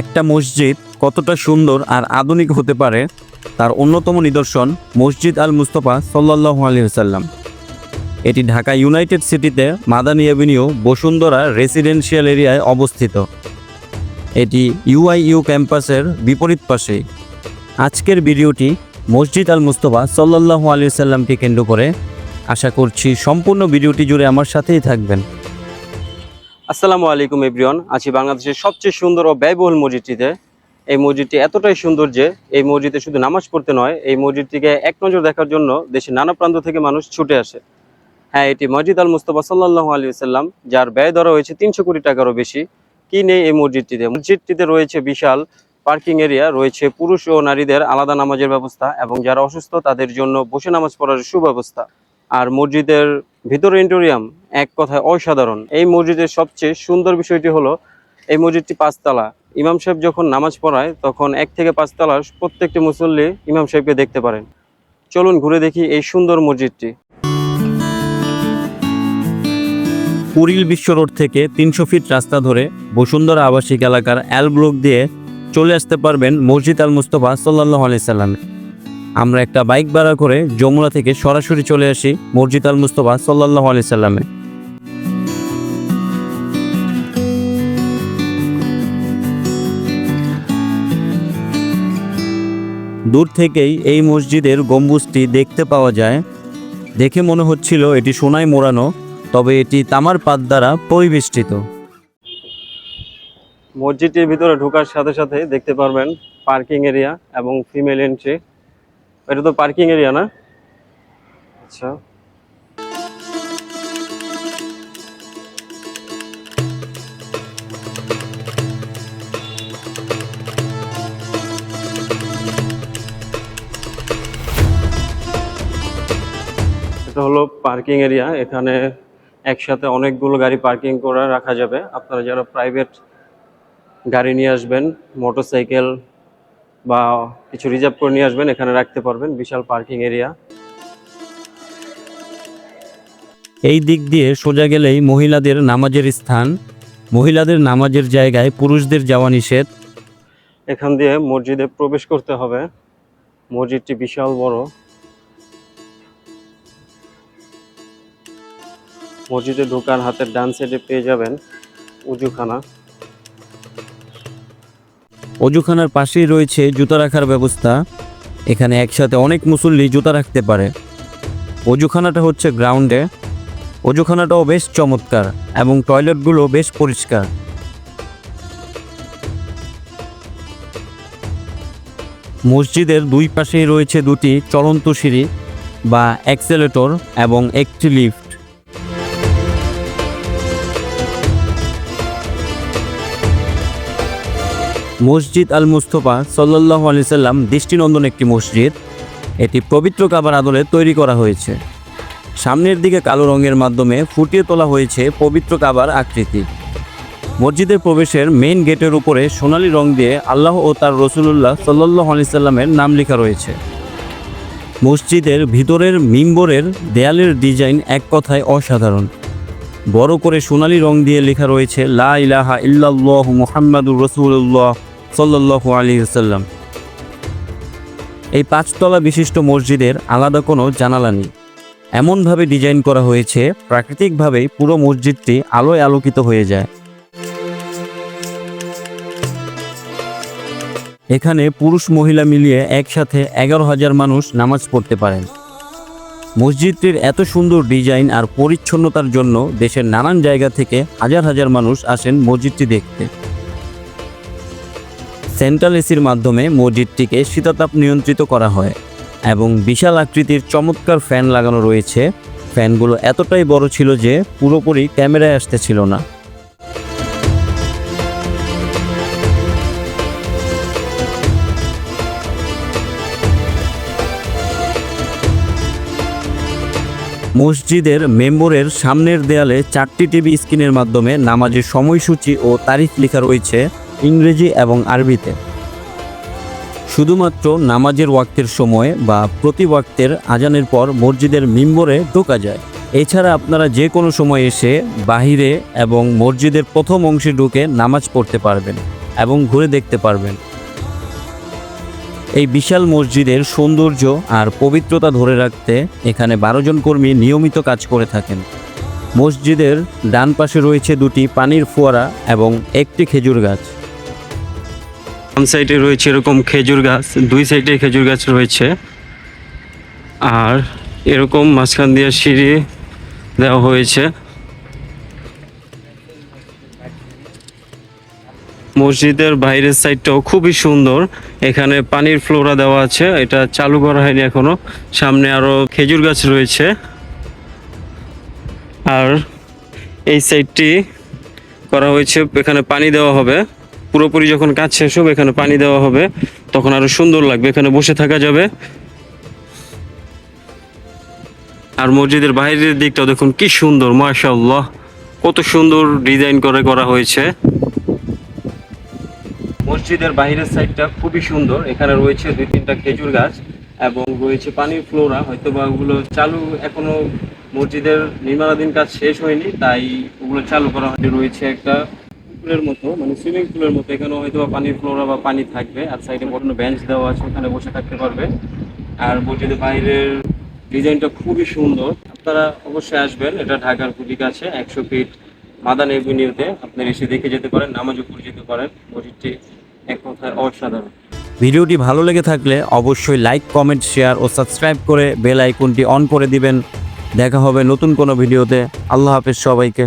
একটা মসজিদ কতটা সুন্দর আর আধুনিক হতে পারে তার অন্যতম নিদর্শন মসজিদ আল মুস্তফা সাল্লাহ আলহিহাল্লাম এটি ঢাকা ইউনাইটেড সিটিতে মাদানী অ্যাভিনিউ বসুন্ধরা রেসিডেন্সিয়াল এরিয়ায় অবস্থিত। এটি ইউআইইউ ক্যাম্পাসের বিপরীত পাশে। আজকের ভিডিওটি মসজিদ আল মুস্তফা সাল্লাহ আলিয়াল্লামকে কেন্দ্র করে। আশা করছি সম্পূর্ণ ভিডিওটি জুড়ে আমার সাথেই থাকবেন। আসসালামু আলাইকুম এভরিওয়ান। আছি বাংলাদেশের সবচেয়ে সুন্দর ও ব্যয়বহুল মসজিদটিতে। এই মসজিদটি এতটাই সুন্দর যে এই মসজিদে শুধু নামাজ পড়তে নয়, এই মসজিদটিকে এক নজর দেখার জন্য দেশের নানা প্রান্ত থেকে মানুষ ছুটে আসে। হ্যাঁ এটি মসজিদ আল মুস্তফা সাল্লাহ আলী সাল্লাম যার ব্যয় ধরা হয়েছে তিনশো কোটি টাকারও বেশি। কি নেই এই মসজিদটিতে? মসজিদটিতে রয়েছে বিশাল পার্কিং এরিয়া, রয়েছে পুরুষ ও নারীদের আলাদা নামাজের ব্যবস্থা এবং যারা অসুস্থ তাদের জন্য বসে নামাজ পড়ার সুব্যবস্থা। আর মসজিদের ভিতরে ইন্টোরিয়াম এক কথায় অসাধারণ। এই মসজিদের সবচেয়ে সুন্দর বিষয়টি হলো, এই মসজিদটি পাঁচতলা। ইমাম সাহেব যখন নামাজ পড়ায়, তখন এক থেকে পাঁচতলার প্রত্যেকটি মুসল্লি ইমাম সাহেবকে দেখতে পারেন। চলুন ঘুরে দেখি এই সুন্দর মসজিদটি। কুড়িল বিশ্ব রোড থেকে তিনশো ফিট রাস্তা ধরে বসুন্ধরা আবাসিক এলাকার অ্যাল ব্লক দিয়ে চলে আসতে পারবেন মসজিদ আল মুস্তফা সাল্লাহ আলাইসাল্লামে আমরা একটা বাইক ভাড়া করে যমুনা থেকে সরাসরি চলে আসি মসজিদ আল মুস্তফা সাল্লাহ আলাইসাল্লামে দূর থেকেই এই মসজিদের গম্বুজটি দেখতে পাওয়া যায়। দেখে মনে হচ্ছিল এটি সোনায় মোড়ানো, তবে এটি তামার পাত দ্বারা পরিবেষ্টিত। মসজিদটির ভিতরে ঢোকার সাথে সাথে দেখতে পারবেন পার্কিং এরিয়া এবং ফিমেল এন্ট্রি। এটা তো পার্কিং এরিয়া না? আচ্ছা। এটা হলো পার্কিং এরিয়া এখানে একসাথে অনেকগুলো গাড়ি পার্কিং করে রাখা যাবে। আপনারা যারা প্রাইভেট গাড়ি নিয়ে আসবেন মোটরসাইকেল বা কিছু রিজার্ভ করে নিয়ে আসবেন এখানে রাখতে পারবেন বিশাল পার্কিং এরিয়া এই দিক দিয়ে সোজা গেলেই মহিলাদের নামাজের স্থান। মহিলাদের নামাজের জায়গায় পুরুষদের যাওয়া নিষেধ। এখান দিয়ে মসজিদে প্রবেশ করতে হবে। মসজিদটি বিশাল বড়। মসজিদে ঢোকার হাতের ডান সাইডে পেয়ে যাবেন উজুখানা। অজুখানার পাশেই রয়েছে জুতা রাখার ব্যবস্থা। এখানে একসাথে অনেক মুসল্লি জুতা রাখতে পারে। অজুখানাটা হচ্ছে গ্রাউন্ডে। অজুখানাটাও বেশ চমৎকার এবং টয়লেটগুলো বেশ পরিষ্কার। মসজিদের দুই পাশেই রয়েছে দুটি চলন্ত সিঁড়ি বা অ্যাক্সেলেটর এবং একটি লিফট। মসজিদ আল মুস্তফা সাল্লাহ আলি সাল্লাম দৃষ্টিনন্দন একটি মসজিদ। এটি পবিত্র কাবার আদলে তৈরি করা হয়েছে। সামনের দিকে কালো রঙের মাধ্যমে ফুটিয়ে তোলা হয়েছে পবিত্র কাবার আকৃতি। মসজিদের প্রবেশের মেইন গেটের উপরে সোনালী রং দিয়ে আল্লাহ ও তার রসুল্লাহ সাল্লাহ আলি সাল্লামের নাম লেখা রয়েছে। মসজিদের ভিতরের মিম্বরের দেয়ালের ডিজাইন এক কথায় অসাধারণ। বড় করে সোনালী রং দিয়ে লেখা রয়েছে, লা ইলাহা ইল্লাল্লাহ মুহাম্মাদুর রসুল্লাহ সাল্লাহ আলী এই পাঁচতলা বিশিষ্ট মসজিদের আলাদা কোনো জানালা নেই। এমনভাবে ডিজাইন করা হয়েছে প্রাকৃতিকভাবেই পুরো মসজিদটি আলোয় আলোকিত হয়ে যায়। এখানে পুরুষ মহিলা মিলিয়ে একসাথে এগারো হাজার মানুষ নামাজ পড়তে পারেন। মসজিদটির এত সুন্দর ডিজাইন আর পরিচ্ছন্নতার জন্য দেশের নানান জায়গা থেকে হাজার হাজার মানুষ আসেন মসজিদটি দেখতে। সেন্ট্রাল এসির মাধ্যমে মসজিদটিকে শীতাতাপ নিয়ন্ত্রিত করা হয় এবং বিশাল আকৃতির চমৎকার ফ্যান লাগানো রয়েছে। ফ্যানগুলো এতটাই বড় ছিল যে পুরোপুরি ক্যামেরায় আসতেছিল না। মসজিদের মেম্বরের সামনের দেয়ালে চারটি টিভি স্ক্রিনের মাধ্যমে নামাজের সময়সূচি ও তারিখ লেখা রয়েছে। ইংরেজি এবং আরবিতে। শুধুমাত্র নামাজের ওয়াক্তের সময় বা প্রতি ওয়াক্তের আজানের পর মসজিদের মিম্বরে ঢোকা যায়। এছাড়া আপনারা যে কোনো সময় এসে বাহিরে এবং মসজিদের প্রথম অংশে ঢুকে নামাজ পড়তে পারবেন এবং ঘুরে দেখতে পারবেন। এই বিশাল মসজিদের সৌন্দর্য আর পবিত্রতা ধরে রাখতে এখানে বারো জন কর্মী নিয়মিত কাজ করে থাকেন। মসজিদের ডান পাশে রয়েছে দুটি পানির ফোয়ারা এবং একটি খেজুর গাছ। বাম সাইডে রয়েছে এরকম খেজুর গাছ, দুই সাইডে খেজুর গাছ রয়েছে। আর এরকম মাঝখান দিয়ে সিঁড়ি দেওয়া হয়েছে। মসজিদের বাইরের সাইডটাও খুবই সুন্দর। এখানে পানির ফ্লোরা দেওয়া আছে, এটা চালু করা হয়নি এখনও। সামনে আরও খেজুর গাছ রয়েছে। আর এই সাইডটি করা হয়েছে, এখানে পানি দেওয়া হবে। পুরোপুরি যখন কাজ শেষ হবে, এখানে পানি দেওয়া হবে, তখন আরও সুন্দর লাগবে, এখানে বসে থাকা যাবে। আর মসজিদের বাইরের দিকটা দেখুন, কি সুন্দর, মাশাআল্লাহ, কত সুন্দর ডিজাইন করে করা হয়েছে। মসজিদের বাইরের সাইডটা খুবই সুন্দর, এখানে রয়েছে দুই তিনটা খেজুর গাছ এবং রয়েছে পানির ফ্লোরা হয়তো বা ওগুলো চালু এখনও মসজিদের নির্মাণাধীন কাজ শেষ হয়নি, তাই ওগুলো চালু করা হয়নি, রয়েছে একটা পুকুরের মতো মানে সুইমিং পুলের মতো এখানে হয়তো পানির ফ্লোরা বা পানি থাকবে, আর সাইডে বড় বেঞ্চ দেওয়া আছে, ওখানে বসে থাকতে পারবে। আর মসজিদের বাইরের ডিজাইনটা খুবই সুন্দর, আপনারা অবশ্যই আসবেন, এটা ঢাকার খুবই কাছে একশো ফিট মাদান এভিনিউতে, আপনারা এসে দেখে যেতে পারেন নামাজও পড়ে যেতে পারেন, মসজিদটি এক কথায় অসাধারণ। ভিডিওটি ভালো লেগে থাকলে অবশ্যই লাইক কমেন্ট শেয়ার ও সাবস্ক্রাইব করে বেল আইকনটি অন করে দিবেন। দেখা হবে নতুন কোনো ভিডিওতে। আল্লাহ হাফেজ সবাইকে।